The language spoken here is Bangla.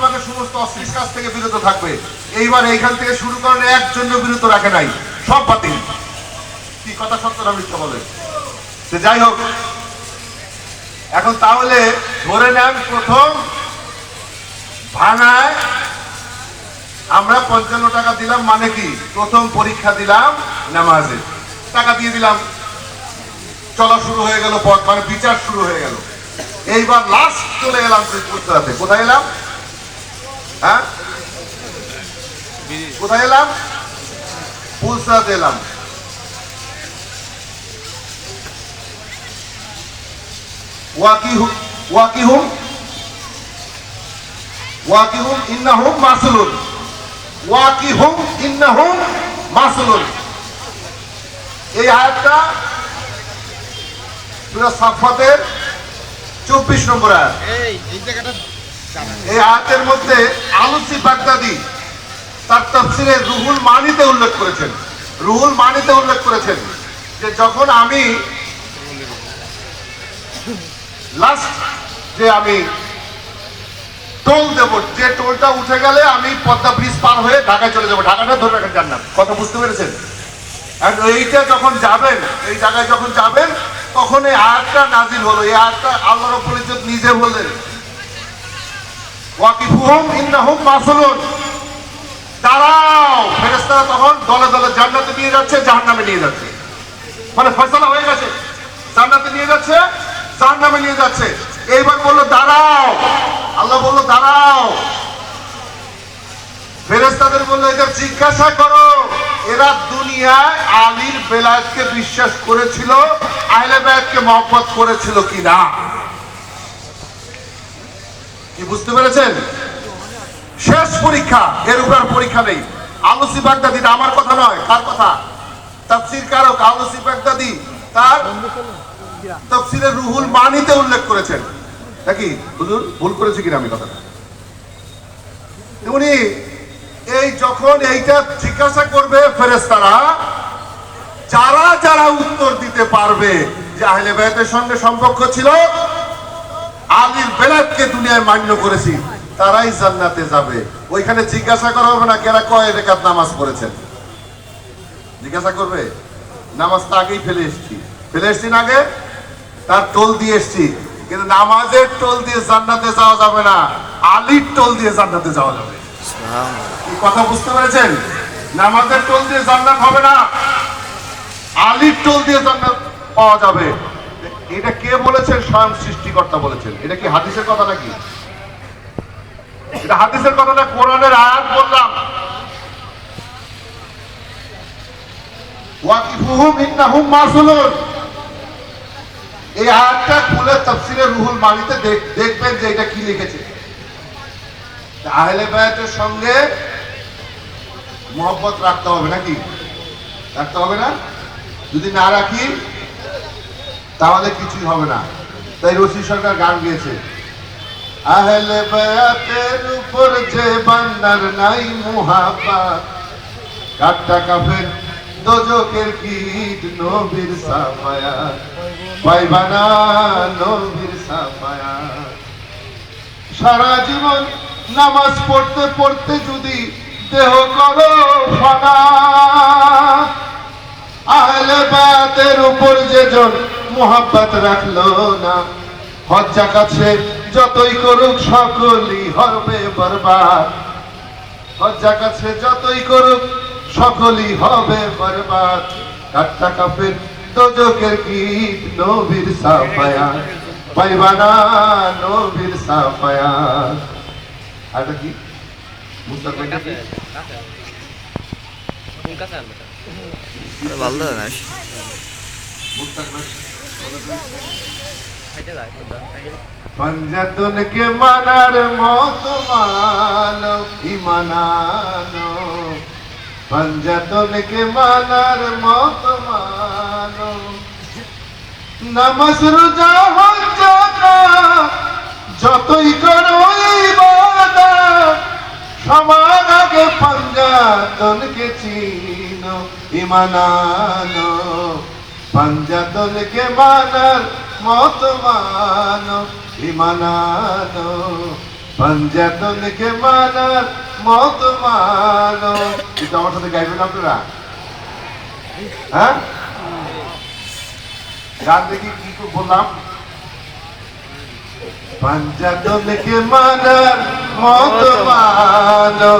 তোমাকে সমস্ত অশ্লীল কাজ থেকে বিরত থাকবে। এইবার এইখান থেকে শুরু করেন একজন্য বিরত রাখে নাই। সব বাতিল। কি কথা সত্য না মিথ্যা বলে? সে যাই হোক, এখন তাহলে ধরে নেন প্রথম ভাঙায় আমরা পঞ্চান্ন টাকা দিলাম মানে কি? প্রথম পরীক্ষা দিলাম নামাজে। টাকা দিয়ে দিলাম। চলা শুরু হয়ে গেল পথ মানে বিচার শুরু হয়ে গেল। এইবার লাস্ট চলে এলাম পুলসরাতে কোথায় এলাম হ্যাঁ কোথায় এলাম? পুলসরাতে এলাম। ওয়াকিহুম ওয়াকিহুম ওয়াকিহুম ইন্নাহুম মাসুলুন। ওয়াকিহুম ইন্নাহুম মাসুলুন। এই আয়াতটা সূরা সাফাতের চব্বিশ নম্বর আয়াত। এই আয়াতের মধ্যে আলুসি বাগদাদি তার তফসিরে রুহুল মানিতে উল্লেখ করেছেন। রুহুল মানিতে উল্লেখ করেছেন যে যখন আমি লাস্ট যে আমি টোল দেব, যে টোলটা উঠে গেলে আমি পদ্মা ব্রিজ পার হয়ে ঢাকায় চলে যাব। ঢাকাটা ধরে রাখেন জান্নাত, কথা বুঝতে পেরেছেন? আর এইটা যখন যাবেন, এই জায়গায় যখন যাবেন, তখন এই আয়াতটা নাজিল হলো। এই আয়াতটা আল্লাহ রব্বুল ইজ্জত নিজে বললেন। ওয়াকিফুহুম ইন্নাহুম মাসুলুন। দাঁড়াও ফেরেশতারা তখন দলে দলে জান্নাতে নিয়ে যাচ্ছে, জাহান্নামে নিয়ে যাচ্ছে। মানে ফয়সালা হয়ে গেছে। জান্নাতে নিয়ে যাচ্ছে, জাহান্নামে নিয়ে যাচ্ছে। এইবার বলল, দাঁড়াও। আল্লাহ বলল, দাঁড়াও। ফেরেশতাদের বলল, এদের জিজ্ঞাসা করো। এরা দুনিয়ায় আলীর বেলায়েতকে বিশ্বাস করেছিল, আহলে বেলায়েতকে মহব্বত করেছিল কিনা? কি বুঝতে পেরেছেন? শেষ পরীক্ষা, এর উপর পরীক্ষা নেই। আলুসি বাগদাদি আমার কথা নয়, কার কথা? তাফসির কারক, আলুসি বাগদাদি, তার তাফসিরের রুহুল মানিতে উল্লেখ করেছেন। নাকি? হুজুর, ভুল করেছি কিনা আমি কথাটা? উনি এই যখন এইটা জিজ্ঞাসা করবে ফেরেস্তারা যারা যারা উত্তর দিতে পারবে, যে আহলে বায়াতের সঙ্গে সম্পর্ক ছিল আলীর বেলাতকে দুনিয়ায় মান্য করেছি। তারাই জান্নাতে যাবে। ওইখানে জিজ্ঞাসা করা হবে না কেরা কয় রেখাত নামাজ পড়েছেন? জিজ্ঞাসা করবে? নামাজ তো আগেই ফেলে এসছি। ফেলে এসছি না আগে? তার টোল দিয়ে এসছি। কিন্তু নামাজের টোল দিয়ে জান্নাতে যাওয়া যাবে না। আলীর টোল দিয়ে জান্নাতে যাওয়া যাবে। কথা বুঝতে পেরেছেন? নামাজের টোল দিয়ে জান্নাত হবে না। আলীর টোল দিয়ে জান্নাত পাওয়া যাবে। এটা কে বলেছেন? স্বয়ং সৃষ্টিকর্তা বলেছেন। এটা কি হাদিসের কথা নাকি? এটা হাদিসের কথা না কোরআনের আয়াত বললাম। ওয়াকিফুহুম ইন্নাহুম মাসুলুন এই আয়াতটা খুলে রুহুল মানিতে দেখবেন যে এটা কি লিখেছে। বায়াতের সঙ্গে মোহব্বত রাখতে হবে নাকি? রাখতে হবে না? যদি না রাখি, তাহলে কিছুই হবে না। তাই রশি সরকার গান গিয়েছে। আহলে বায়াতের উপর যে বান্দার নাই মুহাব্বত। কাটটা কাফের দোজকের কীট, নবীর সাফায়া পাইবানা নবীর সাফায়া সারা জীবন নামাজ পড়তে পড়তে যদি দেহ করো ফানা আহলে বাতের উপর যে যেজন মোহাব্বত রাখল না হজ্জা কাছে যতই করুক সকলই হবে বরবাদ। হজ্জা কাছে যতই করুক সকলই হবে বরবাদ। কাট্টা কাপের দোজকের গীত নবীর সাফায়া। পাইবানা নবীর সাফায়া। ভাই কি? ভালো না। পঞ্জাতনকে মানার মত মানো ইমানানো পঞ্জাতনকে মানার মত মানো নামাজ যতই করো সবার আগে পঞ্জাতনকে চিনো ইমানানো পঞ্জাতনকে মানার মত মানো ইমানানো মানার মানো কিন্তু আমার সাথে আপনারা? হ্যাঁ? গান দেখি কি বললাম? পঞ্জাতনকে মানার মত মানো